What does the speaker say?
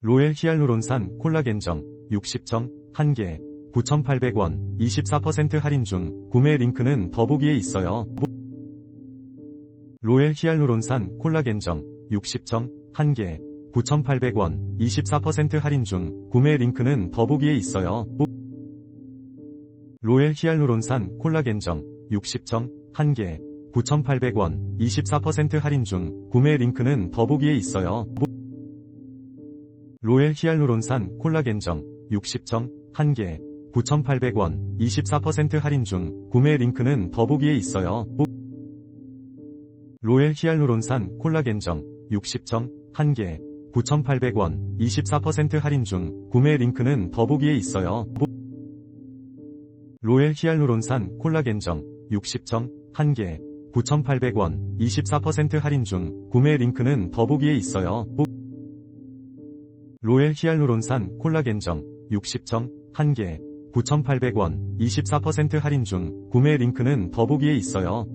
로엘 히알루론산 콜라겐정 60정 1개 9,800원 24% 할인 중 구매 링크는 더보기에 있어요. 로엘 히알루론산 콜라겐정 60정 1개 9,800원 24% 할인 중 구매 링크는 더보기에 있어요. 로엘 히알루론산 콜라겐정 60정 1개 9,800원 24% 할인 중 구매 링크는 더보기에 있어요. 로엘 히알루론산 콜라겐정 60정 1개 9,800원 24% 할인 중 구매 링크는 더보기에 있어요. 로엘 히알루론산 콜라겐정 60정 1개 9,800원 24% 할인 중 구매 링크는 더보기에 있어요. 로엘 히알루론산 콜라겐정 60정 1개 9,800원 24% 할인 중 구매 링크는 더보기에 있어요. 로엘 히알루론산 콜라겐정 60정 1개 9,800원 24% 할인 중 구매 링크는 더보기에 있어요.